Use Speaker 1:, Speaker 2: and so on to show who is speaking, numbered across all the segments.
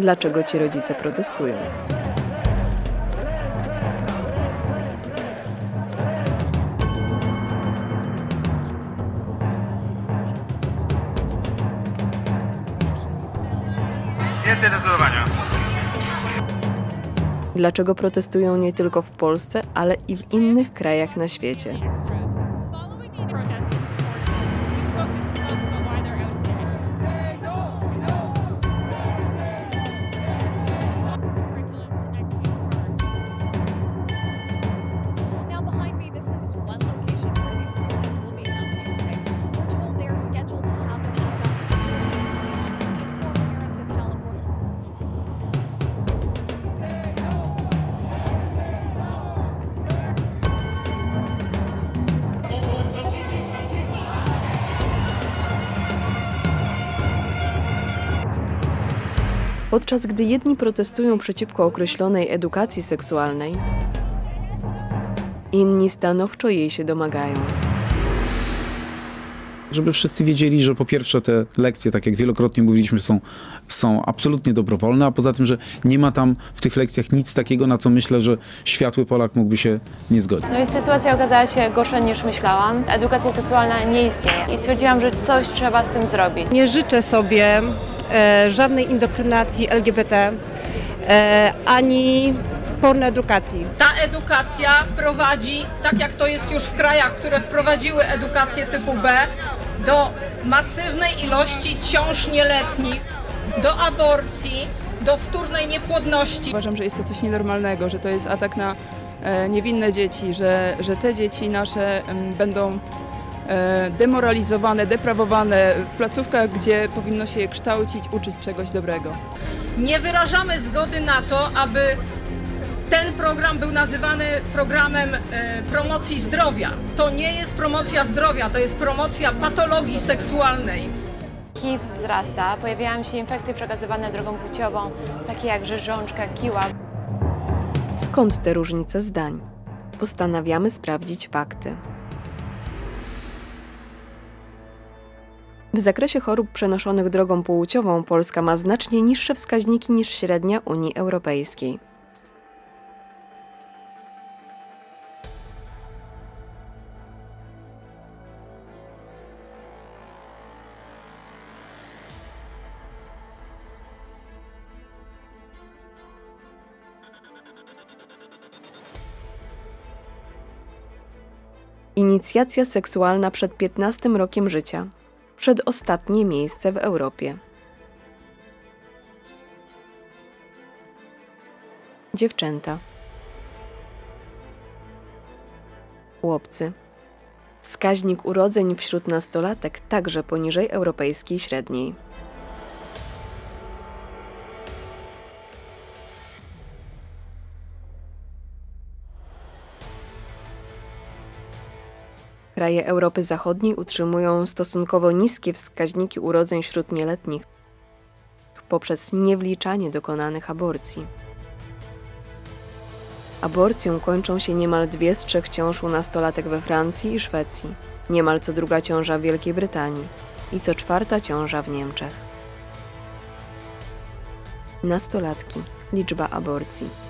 Speaker 1: Dlaczego ci rodzice protestują?
Speaker 2: Więcej zdecydowania.
Speaker 1: Dlaczego protestują nie tylko w Polsce, ale i w innych krajach na świecie? Podczas gdy jedni protestują przeciwko określonej edukacji seksualnej, inni stanowczo jej się domagają.
Speaker 3: Żeby wszyscy wiedzieli, że po pierwsze te lekcje, tak jak wielokrotnie mówiliśmy, są, są absolutnie dobrowolne, a poza tym, że nie ma tam w tych lekcjach nic takiego, na co myślę, że światły Polak mógłby się nie zgodzić.
Speaker 4: No i sytuacja okazała się gorsza niż myślałam. Edukacja seksualna nie istnieje i stwierdziłam, że coś trzeba z tym zrobić.
Speaker 5: Nie życzę sobie żadnej indoktrynacji LGBT e, ani pornoedukacji.
Speaker 6: Ta edukacja prowadzi, tak jak to jest już w krajach, które wprowadziły edukację typu B, do masywnej ilości ciąż nieletnich, do aborcji, do wtórnej niepłodności.
Speaker 7: Uważam, że jest to coś nienormalnego, że to jest atak na e, niewinne dzieci, że, że te dzieci nasze będą e, demoralizowane, deprawowane w placówkach, gdzie powinno się je kształcić, uczyć czegoś dobrego.
Speaker 6: Nie wyrażamy zgody na to, aby ten program był nazywany programem e, promocji zdrowia. To nie jest promocja zdrowia, to jest promocja patologii seksualnej.
Speaker 4: HIV wzrasta, pojawiają się infekcje przekazywane drogą płciową, takie jak rzeżączka, kiła.
Speaker 1: Skąd te różnice zdań? Postanawiamy sprawdzić fakty. W zakresie chorób przenoszonych drogą płciową Polska ma znacznie niższe wskaźniki niż średnia Unii Europejskiej. Inicjacja seksualna przed 15 rokiem życia. Przedostatnie miejsce w Europie. Dziewczęta. Chłopcy. Wskaźnik urodzeń wśród nastolatek także poniżej europejskiej średniej. Kraje Europy Zachodniej utrzymują stosunkowo niskie wskaźniki urodzeń wśród nieletnich poprzez niewliczanie dokonanych aborcji. Aborcją kończą się niemal dwie z trzech ciąż u nastolatek we Francji i Szwecji, niemal co druga ciąża w Wielkiej Brytanii i co czwarta ciąża w Niemczech. Nastolatki, liczba aborcji.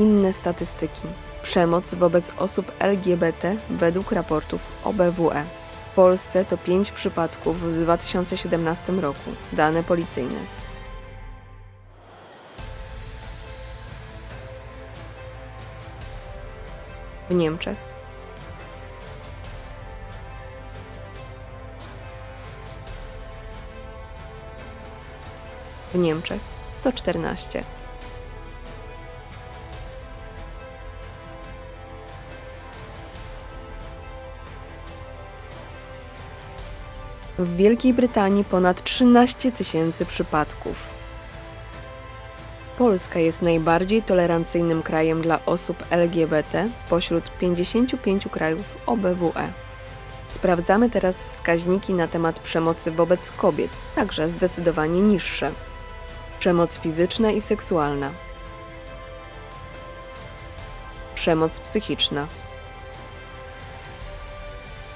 Speaker 1: Inne statystyki. Przemoc wobec osób LGBT według raportów OBWE. W Polsce to 5 przypadków w 2017 roku. Dane policyjne. W Niemczech w Niemczech 114. W Wielkiej Brytanii ponad 13 tysięcy przypadków. Polska jest najbardziej tolerancyjnym krajem dla osób LGBT pośród 55 krajów OBWE. Sprawdzamy teraz wskaźniki na temat przemocy wobec kobiet, także zdecydowanie niższe. Przemoc fizyczna i seksualna. Przemoc psychiczna.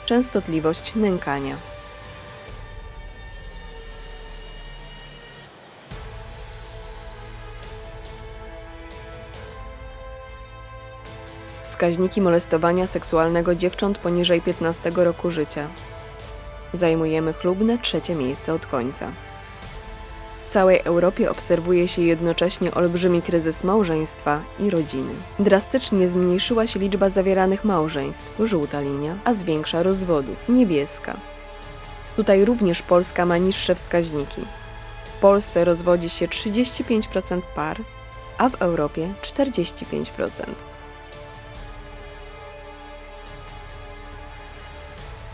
Speaker 1: Częstotliwość nękania. Wskaźniki molestowania seksualnego dziewcząt poniżej 15 roku życia. Zajmujemy chlubne trzecie miejsce od końca. W całej Europie obserwuje się jednocześnie olbrzymi kryzys małżeństwa i rodziny. Drastycznie zmniejszyła się liczba zawieranych małżeństw, żółta linia, a zwiększa rozwodów, niebieska. Tutaj również Polska ma niższe wskaźniki. W Polsce rozwodzi się 35% par, a w Europie 45%.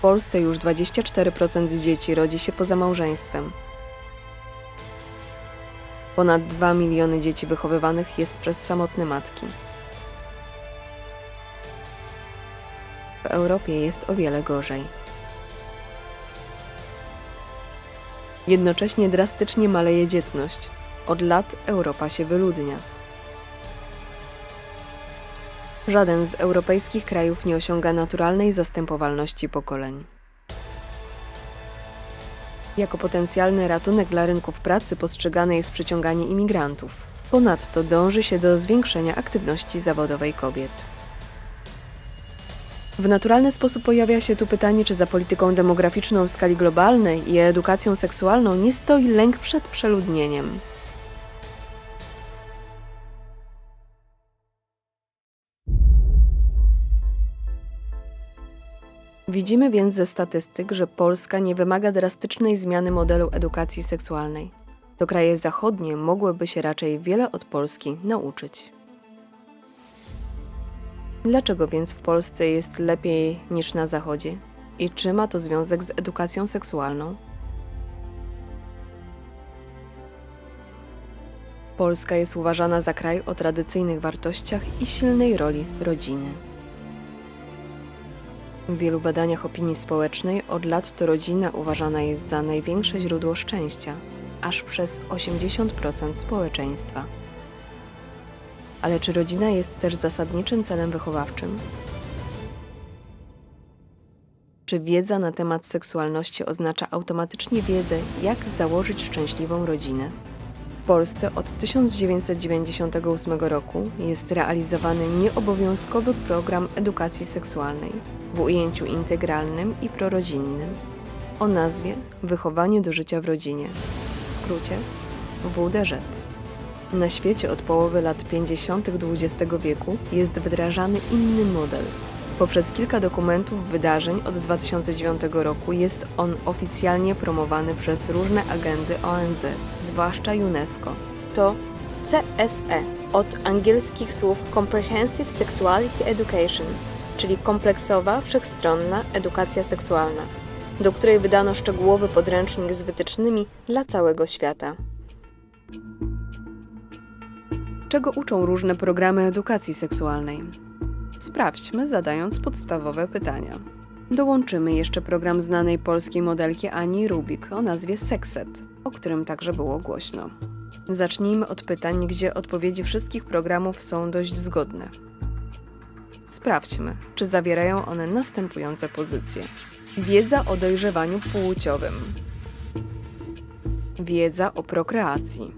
Speaker 1: Polsce już 24% dzieci rodzi się poza małżeństwem. Ponad 2 miliony dzieci wychowywanych jest przez samotne matki. W Europie jest o wiele gorzej. Jednocześnie drastycznie maleje dzietność. Od lat Europa się wyludnia. Żaden z europejskich krajów nie osiąga naturalnej zastępowalności pokoleń. Jako potencjalny ratunek dla rynków pracy postrzegane jest przyciąganie imigrantów. Ponadto dąży się do zwiększenia aktywności zawodowej kobiet. W naturalny sposób pojawia się tu pytanie, czy za polityką demograficzną w skali globalnej i edukacją seksualną nie stoi lęk przed przeludnieniem. Widzimy więc ze statystyk, że Polska nie wymaga drastycznej zmiany modelu edukacji seksualnej. To kraje zachodnie mogłyby się raczej wiele od Polski nauczyć. Dlaczego więc w Polsce jest lepiej niż na Zachodzie? I czy ma to związek z edukacją seksualną? Polska jest uważana za kraj o tradycyjnych wartościach i silnej roli rodziny. W wielu badaniach opinii społecznej od lat to rodzina uważana jest za największe źródło szczęścia, aż przez 80% społeczeństwa. Ale czy rodzina jest też zasadniczym celem wychowawczym? Czy wiedza na temat seksualności oznacza automatycznie wiedzę, jak założyć szczęśliwą rodzinę? W Polsce od 1998 roku jest realizowany nieobowiązkowy program edukacji seksualnej w ujęciu integralnym i prorodzinnym o nazwie Wychowanie do życia w rodzinie, w skrócie WDŻ. Na świecie od połowy lat 50. XX wieku jest wdrażany inny model. Poprzez kilka dokumentów wydarzeń od 2009 roku jest on oficjalnie promowany przez różne agendy ONZ, zwłaszcza UNESCO. To CSE od angielskich słów Comprehensive Sexuality Education, czyli kompleksowa, wszechstronna edukacja seksualna, do której wydano szczegółowy podręcznik z wytycznymi dla całego świata. Czego uczą różne programy edukacji seksualnej? Sprawdźmy, zadając podstawowe pytania. Dołączymy jeszcze program znanej polskiej modelki Ani Rubik o nazwie Sexet, o którym także było głośno. Zacznijmy od pytań, gdzie odpowiedzi wszystkich programów są dość zgodne. Sprawdźmy, czy zawierają one następujące pozycje. Wiedza o dojrzewaniu płciowym. Wiedza o prokreacji.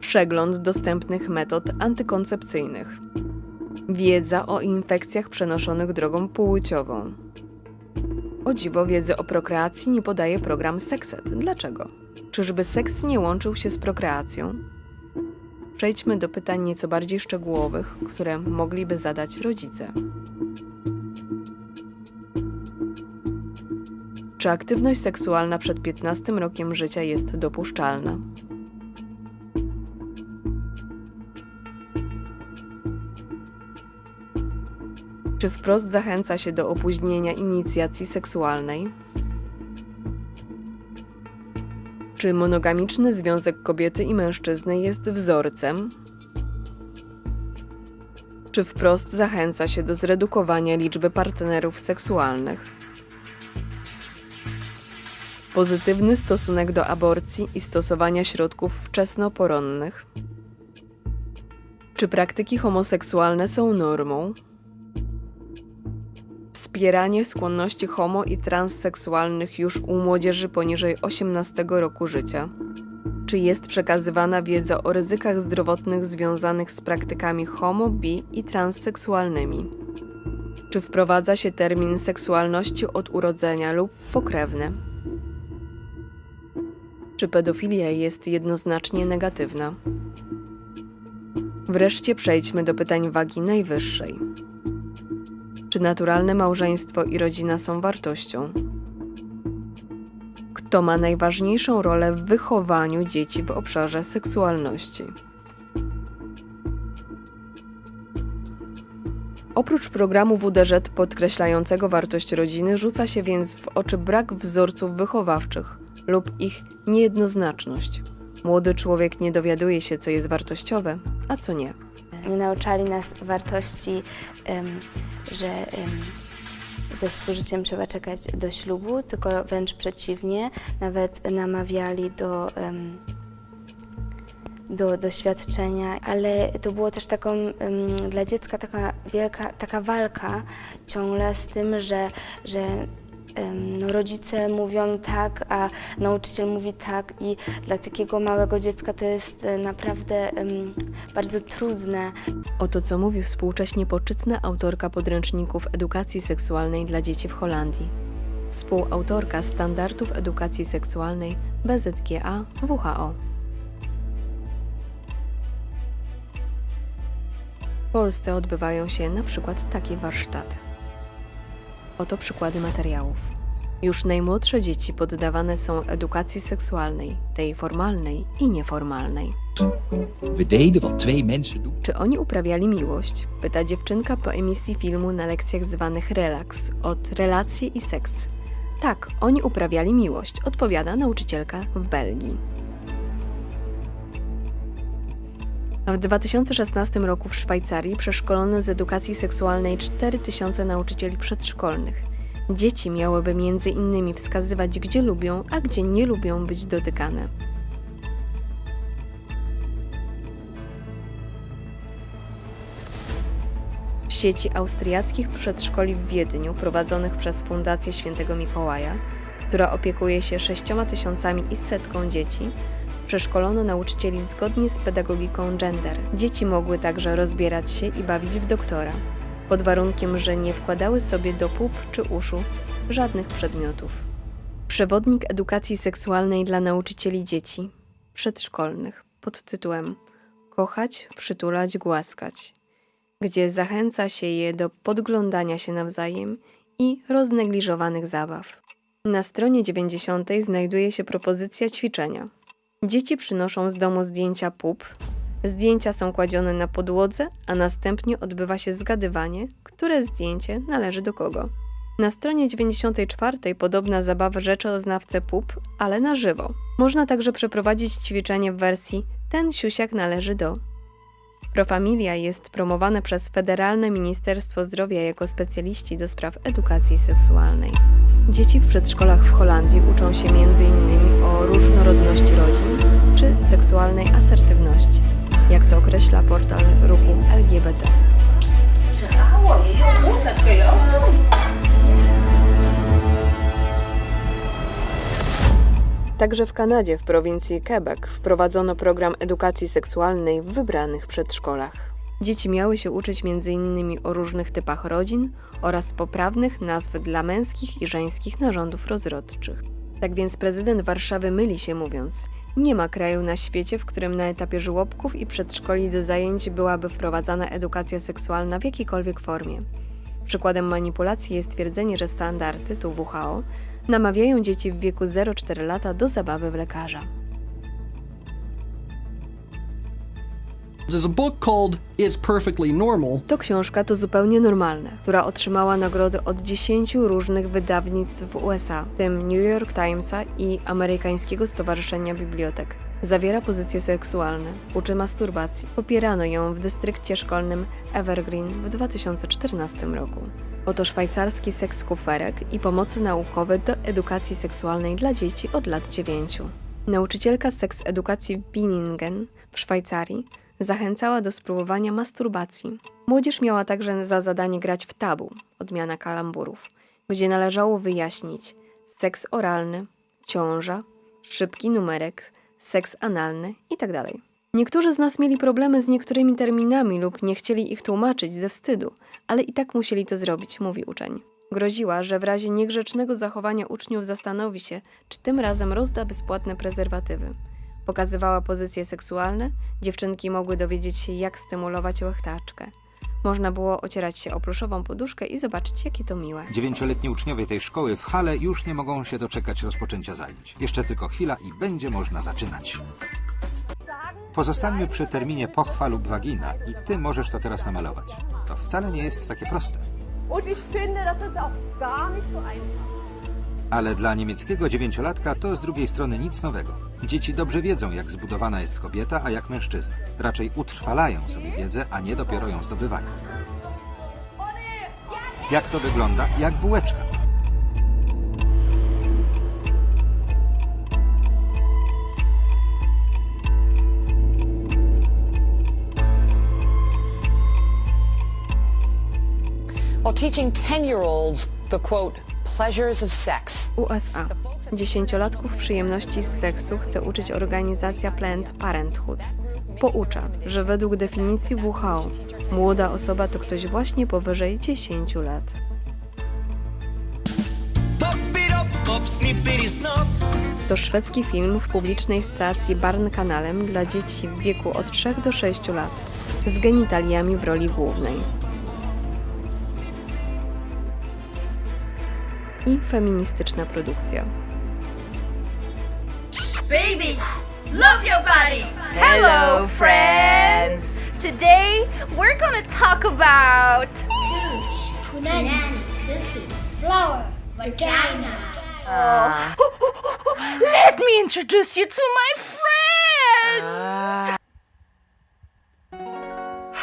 Speaker 1: Przegląd dostępnych metod antykoncepcyjnych. Wiedza o infekcjach przenoszonych drogą płciową. O dziwo wiedzy o prokreacji nie podaje program Sexet. Dlaczego? Czyżby seks nie łączył się z prokreacją? Przejdźmy do pytań nieco bardziej szczegółowych, które mogliby zadać rodzice. Czy aktywność seksualna przed 15 rokiem życia jest dopuszczalna? Czy wprost zachęca się do opóźnienia inicjacji seksualnej? Czy monogamiczny związek kobiety i mężczyzny jest wzorcem? Czy wprost zachęca się do zredukowania liczby partnerów seksualnych? Pozytywny stosunek do aborcji i stosowania środków wczesnoporonnych. Czy praktyki homoseksualne są normą? Wspieranie skłonności homo i transseksualnych już u młodzieży poniżej 18 roku życia. Czy jest przekazywana wiedza o ryzykach zdrowotnych związanych z praktykami homo, bi i transseksualnymi? Czy wprowadza się termin seksualności od urodzenia lub pokrewne? Czy pedofilia jest jednoznacznie negatywna? Wreszcie przejdźmy do pytań wagi najwyższej. Czy naturalne małżeństwo i rodzina są wartością? Kto ma najważniejszą rolę w wychowaniu dzieci w obszarze seksualności? Oprócz programu WDŻ podkreślającego wartość rodziny, rzuca się więc w oczy brak wzorców wychowawczych lub ich niejednoznaczność. Młody człowiek nie dowiaduje się, co jest wartościowe, a co nie.
Speaker 8: Nauczali nas wartości, że ze współżyciem trzeba czekać do ślubu, tylko wręcz przeciwnie, nawet namawiali do, do doświadczenia, ale to było też taką em, dla dziecka taka wielka, taka walka ciągle z tym, że, że no, rodzice mówią tak, a nauczyciel mówi tak i dla takiego małego dziecka to jest e, naprawdę em, bardzo trudne.
Speaker 1: Oto co mówi współcześnie poczytna autorka podręczników edukacji seksualnej dla dzieci w Holandii. Współautorka standardów edukacji seksualnej BZGA WHO. W Polsce odbywają się na przykład takie warsztaty. Oto przykłady materiałów. Już najmłodsze dzieci poddawane są edukacji seksualnej, tej formalnej i nieformalnej.
Speaker 9: We deden wat twee mensen doen.
Speaker 1: Czy oni uprawiali miłość? Pyta dziewczynka po emisji filmu na lekcjach zwanych relaks od relacje i seks. Tak, oni uprawiali miłość, odpowiada nauczycielka w Belgii. W 2016 roku w Szwajcarii przeszkolono z edukacji seksualnej 4000 nauczycieli przedszkolnych. Dzieci miałyby między innymi wskazywać, gdzie lubią, a gdzie nie lubią być dotykane. W sieci austriackich przedszkoli w Wiedniu prowadzonych przez Fundację Świętego Mikołaja, która opiekuje się sześcioma tysiącami i setką dzieci, przeszkolono nauczycieli zgodnie z pedagogiką gender. Dzieci mogły także rozbierać się i bawić w doktora, pod warunkiem, że nie wkładały sobie do pup czy uszu żadnych przedmiotów. Przewodnik edukacji seksualnej dla nauczycieli dzieci przedszkolnych pod tytułem Kochać, przytulać, głaskać gdzie zachęca się je do podglądania się nawzajem i roznegliżowanych zabaw. Na stronie 90 znajduje się propozycja ćwiczenia. Dzieci przynoszą z domu zdjęcia pup. Zdjęcia są kładzione na podłodze, a następnie odbywa się zgadywanie, które zdjęcie należy do kogo. Na stronie 94 podobna zabawa rzeczy o znawcę pup, ale na żywo. Można także przeprowadzić ćwiczenie w wersji ten siusiak należy do. Profamilia jest promowane przez Federalne Ministerstwo Zdrowia jako specjaliści do spraw edukacji seksualnej. Dzieci w przedszkolach w Holandii uczą się m.in. o różnorodności rodzin czy seksualnej asertywności, jak to określa portal ruchu LGBT. Także w Kanadzie, w prowincji Quebec, wprowadzono program edukacji seksualnej w wybranych przedszkolach. Dzieci miały się uczyć m.in. o różnych typach rodzin oraz poprawnych nazw dla męskich i żeńskich narządów rozrodczych. Tak więc prezydent Warszawy myli się mówiąc: Nie ma kraju na świecie, w którym na etapie żłobków i przedszkoli do zajęć byłaby wprowadzana edukacja seksualna w jakiejkolwiek formie. Przykładem manipulacji jest twierdzenie, że standardy, tu WHO, namawiają dzieci w wieku 0-4 lata do zabawy w lekarza.
Speaker 9: A book called It's Perfectly Normal.
Speaker 1: To książka to zupełnie normalne, która otrzymała nagrody od 10 różnych wydawnictw w USA, w tym New York Timesa i Amerykańskiego Stowarzyszenia Bibliotek. Zawiera pozycje seksualne, uczy masturbacji. Popierano ją w dystrykcie szkolnym Evergreen w 2014 roku. Oto szwajcarski seks kuferek i pomocy naukowe do edukacji seksualnej dla dzieci od lat 9. Nauczycielka seks edukacji w Biningen w Szwajcarii zachęcała do spróbowania masturbacji. Młodzież miała także za zadanie grać w tabu, odmiana kalamburów, gdzie należało wyjaśnić seks oralny, ciąża, szybki numerek, seks analny itd. Niektórzy z nas mieli problemy z niektórymi terminami lub nie chcieli ich tłumaczyć ze wstydu, ale i tak musieli to zrobić, mówi uczeń. Groziła, że w razie niegrzecznego zachowania uczniów zastanowi się, czy tym razem rozda bezpłatne prezerwatywy. Pokazywała pozycje seksualne, dziewczynki mogły dowiedzieć się, jak stymulować łechtaczkę. Można było ocierać się o pluszową poduszkę i zobaczyć, jakie to miłe.
Speaker 2: Dziewięcioletni uczniowie tej szkoły w hale już nie mogą się doczekać rozpoczęcia zajęć. Jeszcze tylko chwila i będzie można zaczynać. Pozostańmy przy terminie pochwa lub wagina i ty możesz to teraz namalować. To wcale nie jest takie proste.
Speaker 10: Und ich finde, das ist auch gar nicht so einfach.
Speaker 2: Ale dla niemieckiego dziewięciolatka to z drugiej strony nic nowego. Dzieci dobrze wiedzą, jak zbudowana jest kobieta, a jak mężczyzna. Raczej utrwalają sobie wiedzę, a nie dopiero ją zdobywają. Jak to wygląda? Jak bułeczka.
Speaker 10: While teaching 10 year olds the quote.
Speaker 1: USA. Dziesięciolatków przyjemności z seksu chce uczyć organizacja Planned Parenthood. Poucza, że według definicji WHO młoda osoba to ktoś właśnie powyżej 10 lat. To szwedzki film w publicznej stacji Barnkanalen dla dzieci w wieku od 3 do 6 lat z genitaliami w roli głównej. I feministyczna produkcja.
Speaker 11: Babies, love your body. Hello, friends. Today we're gonna talk about
Speaker 12: Cooch, punani, cookie, flower, vagina.
Speaker 11: Let me introduce you to my friends.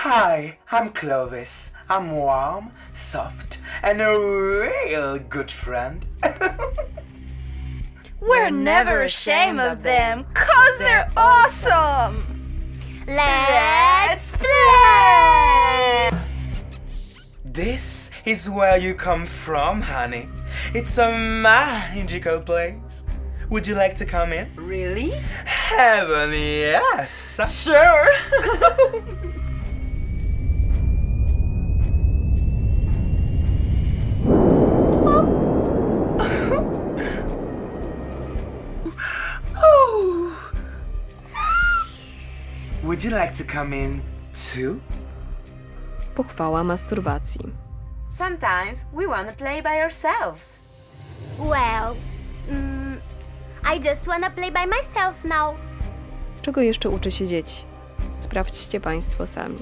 Speaker 13: Hi, I'm Clovis. I'm warm, soft, and a real good friend.
Speaker 11: We're never ashamed of them, cause they're awesome. Let's play.
Speaker 13: This is where you come from, honey. It's a magical place. Would you like to come in?
Speaker 11: Really?
Speaker 13: Heaven, yes.
Speaker 11: Sure.
Speaker 13: Would you like to come in too?
Speaker 1: Pochwała masturbacji.
Speaker 11: Sometimes we wanna play by ourselves.
Speaker 12: Well, mm, I just wanna play by myself now.
Speaker 1: Czego jeszcze uczy się dzieci? Sprawdźcie Państwo sami.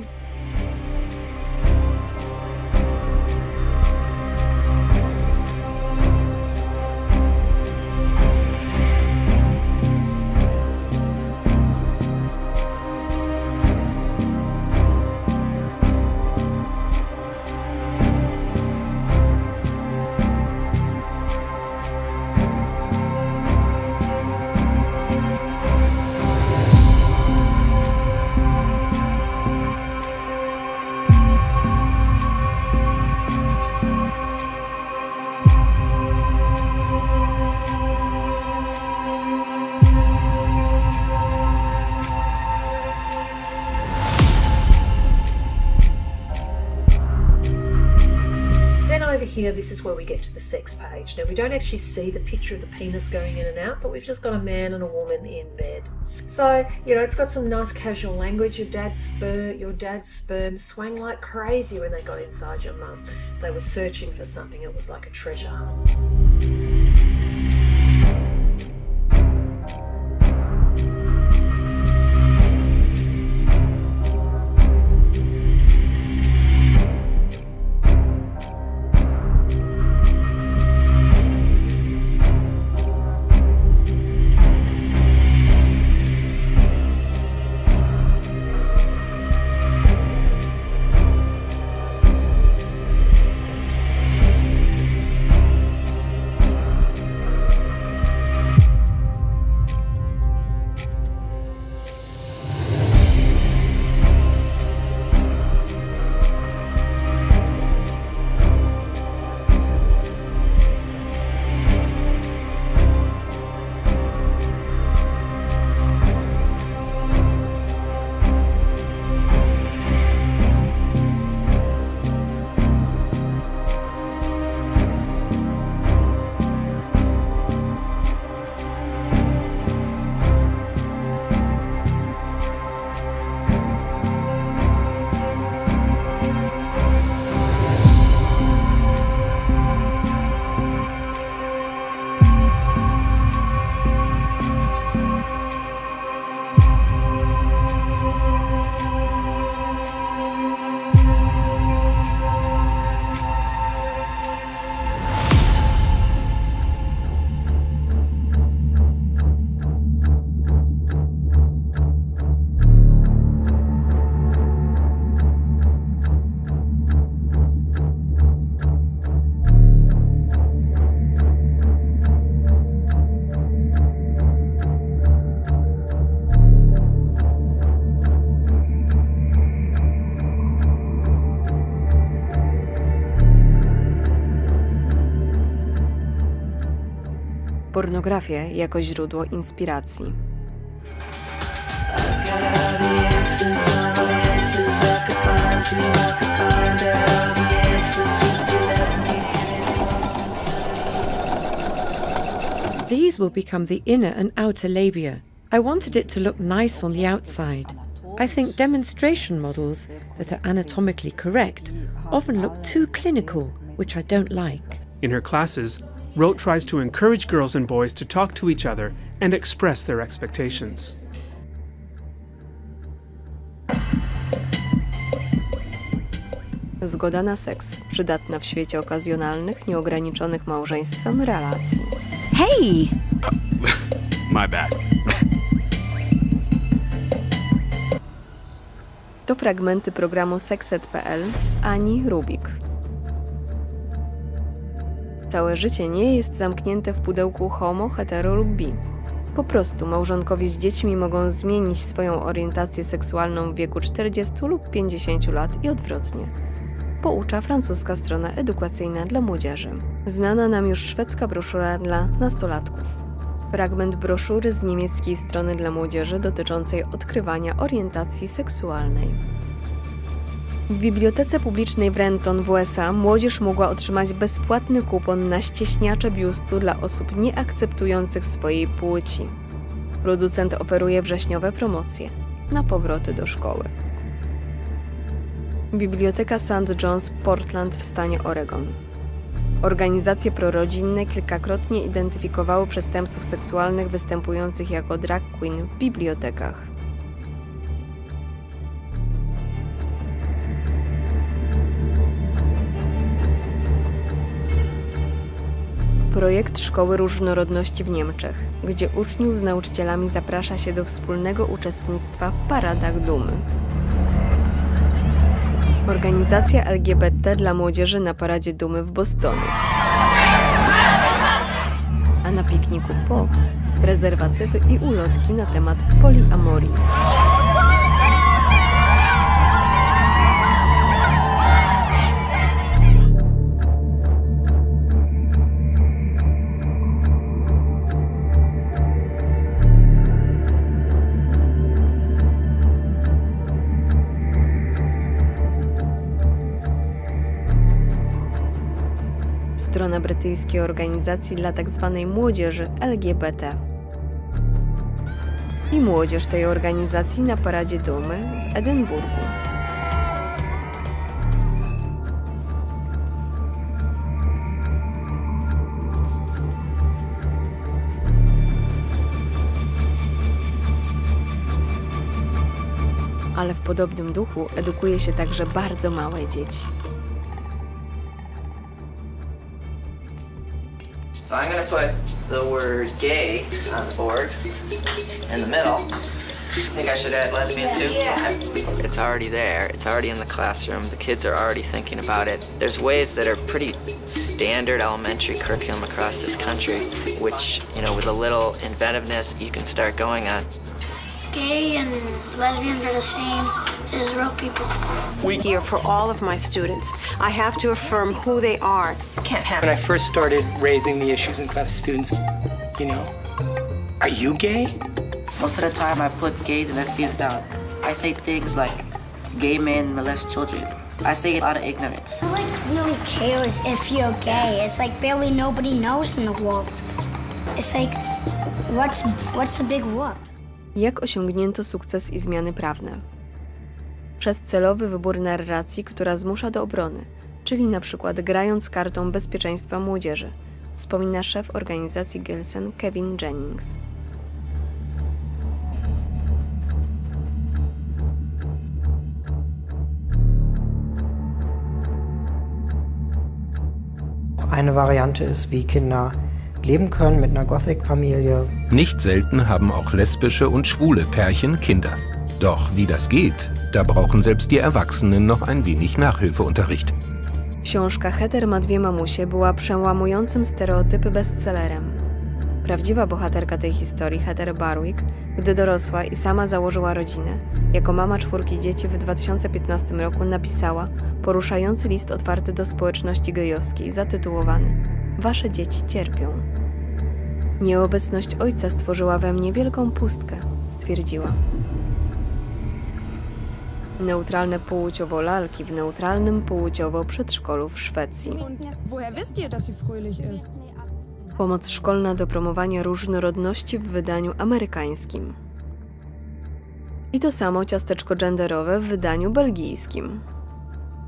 Speaker 10: Here, this is where we get to the sex page. Now, we don't actually see the picture of the penis going in and out, but we've just got a man and a woman in bed. So, you know, it's got some nice casual language. Your dad's sperm, your dad's sperm swang like crazy when they got inside your mum. They were searching for something. It was like a treasure hunt.
Speaker 1: Pornografię jako źródło inspiracji.
Speaker 14: These will become the inner and outer labia. I wanted it to look nice on the outside. I think demonstration models that are anatomically correct often look too clinical, which I don't like.
Speaker 15: In her classes, Rote tries to encourage girls and boys to talk to each other and express their expectations.
Speaker 1: Zgoda na seks, przydatna w świecie okazjonalnych, nieograniczonych małżeństwem relacji.
Speaker 14: Hey!
Speaker 15: My bad.
Speaker 1: To fragmenty programu Sexet.pl Ani Rubik. Całe życie nie jest zamknięte w pudełku homo, hetero lub bi. Po prostu małżonkowie z dziećmi mogą zmienić swoją orientację seksualną w wieku 40 lub 50 lat i odwrotnie. Poucza francuska strona edukacyjna dla młodzieży. Znana nam już szwedzka broszura dla nastolatków. Fragment broszury z niemieckiej strony dla młodzieży dotyczącej odkrywania orientacji seksualnej. W Bibliotece Publicznej w Renton w USA młodzież mogła otrzymać bezpłatny kupon na ścieśniacze biustu dla osób nieakceptujących swojej płci. Producent oferuje wrześniowe promocje na powroty do szkoły. Biblioteka St. John's Portland w stanie Oregon. Organizacje prorodzinne kilkakrotnie identyfikowały przestępców seksualnych występujących jako drag queen w bibliotekach. Projekt Szkoły Różnorodności w Niemczech, gdzie uczniów z nauczycielami zaprasza się do wspólnego uczestnictwa w paradach dumy. Organizacja LGBT dla młodzieży na Paradzie Dumy w Bostonie. A na pikniku po prezerwatywy i ulotki na temat poliamorii. Strona brytyjskiej organizacji dla tzw. młodzieży LGBT. I młodzież tej organizacji na Paradzie Dumy w Edynburgu. Ale w podobnym duchu edukuje się także bardzo małe dzieci.
Speaker 16: So I'm to put the word gay on the board in the middle. I Think I should add lesbian too? Okay. It's already there. It's already in the classroom. The kids are already thinking about it. There's ways that are pretty standard elementary curriculum across this country, which, you know, with a little inventiveness, you can start going on.
Speaker 12: Gay and lesbians are the same as real people.
Speaker 17: Here for all of my students, I have to affirm who they are.
Speaker 16: Can't have
Speaker 13: When I first started raising the issues in class, students, you know, are you gay?
Speaker 18: Most of the time, I put gays and lesbians down. I say things like, gay men molest children. I say it out of ignorance.
Speaker 12: Nobody really cares if you're gay. It's like barely nobody knows in the world. It's like, what's what's the big whoop?
Speaker 1: Jak osiągnięto sukces i zmiany prawne? Przez celowy wybór narracji, która zmusza do obrony, czyli na przykład grając kartą bezpieczeństwa młodzieży, wspomina szef organizacji Gelsen Kevin Jennings.
Speaker 19: Eine Variante ist, wie Kinder leben können mit einer Gothic-Familie.
Speaker 20: Nicht selten haben auch lesbische und schwule Pärchen Kinder. Doch wie das geht, da brauchen selbst die Erwachsenen noch ein wenig Nachhilfeunterricht.
Speaker 1: Książka Heter ma dwie mamusie była przełamującym stereotypy bestsellerem. Prawdziwa bohaterka tej historii, Heather Barwick, gdy dorosła i sama założyła rodzinę, jako mama czwórki dzieci w 2015 roku napisała poruszający list otwarty do społeczności gejowskiej zatytułowany Wasze dzieci cierpią. Nieobecność ojca stworzyła we mnie wielką pustkę, stwierdziła. Neutralne płciowo lalki w neutralnym płciowo przedszkolu w Szwecji. Pomoc szkolna do promowania różnorodności w wydaniu amerykańskim. I to samo ciasteczko genderowe w wydaniu belgijskim.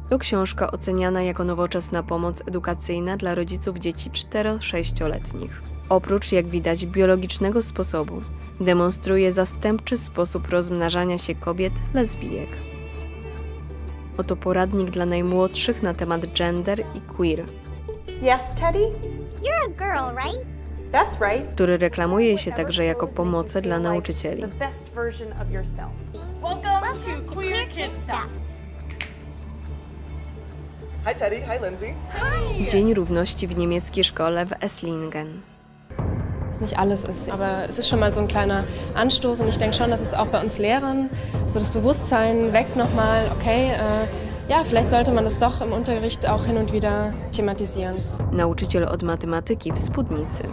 Speaker 1: To książka oceniana jako nowoczesna pomoc edukacyjna dla rodziców dzieci 4-6-letnich. Oprócz, jak widać, biologicznego sposobu, demonstruje zastępczy sposób rozmnażania się kobiet lesbijek. Oto poradnik dla najmłodszych na temat gender i queer,
Speaker 21: Yes, Teddy?
Speaker 12: You're a girl, right?
Speaker 21: That's right.
Speaker 1: który reklamuje się także jako pomoce dla nauczycieli.
Speaker 21: The best version of yourself. Welcome, to Queer Kid Stuff. Hi, Teddy. Hi, Lindsay.
Speaker 1: Dzień Równości w niemieckiej szkole w Esslingen.
Speaker 22: Es nicht alles ist. Aber es ist schon mal so ein kleiner Anstoß und ich denke schon, dass es auch bei uns Lehrern so das Bewusstsein weckt nochmal, okay, äh, ja, vielleicht sollte man das doch im Unterricht auch hin und wieder thematisieren.
Speaker 1: Nauczyciel od matematyki w spódnicy.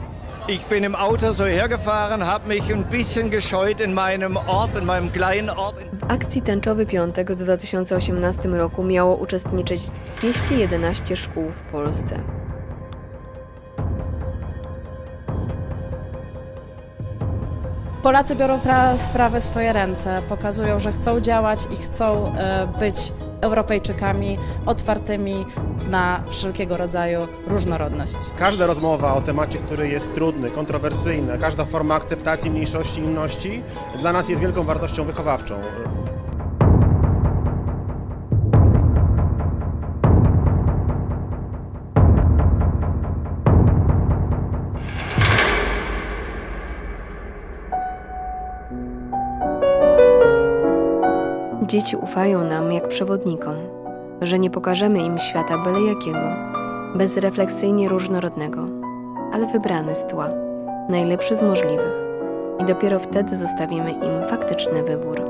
Speaker 23: Ich bin im Auto so hergefahren, habe mich ein bisschen gescheut in meinem Ort, in meinem kleinen Ort.
Speaker 1: W akcji Tęczowy Piątek w 2018 roku miało uczestniczyć 211 szkół w Polsce.
Speaker 24: Polacy biorą pra- sprawy swoje ręce, pokazują, że chcą działać i chcą e, być Europejczykami otwartymi na wszelkiego rodzaju różnorodność.
Speaker 25: Każda rozmowa o temacie, który jest trudny, kontrowersyjny, każda forma akceptacji mniejszości i inności dla nas jest wielką wartością wychowawczą.
Speaker 1: Dzieci ufają nam jak przewodnikom, że nie pokażemy im świata byle jakiego, bezrefleksyjnie różnorodnego, ale wybrany z tła, najlepszy z możliwych. I dopiero wtedy zostawimy im faktyczny wybór.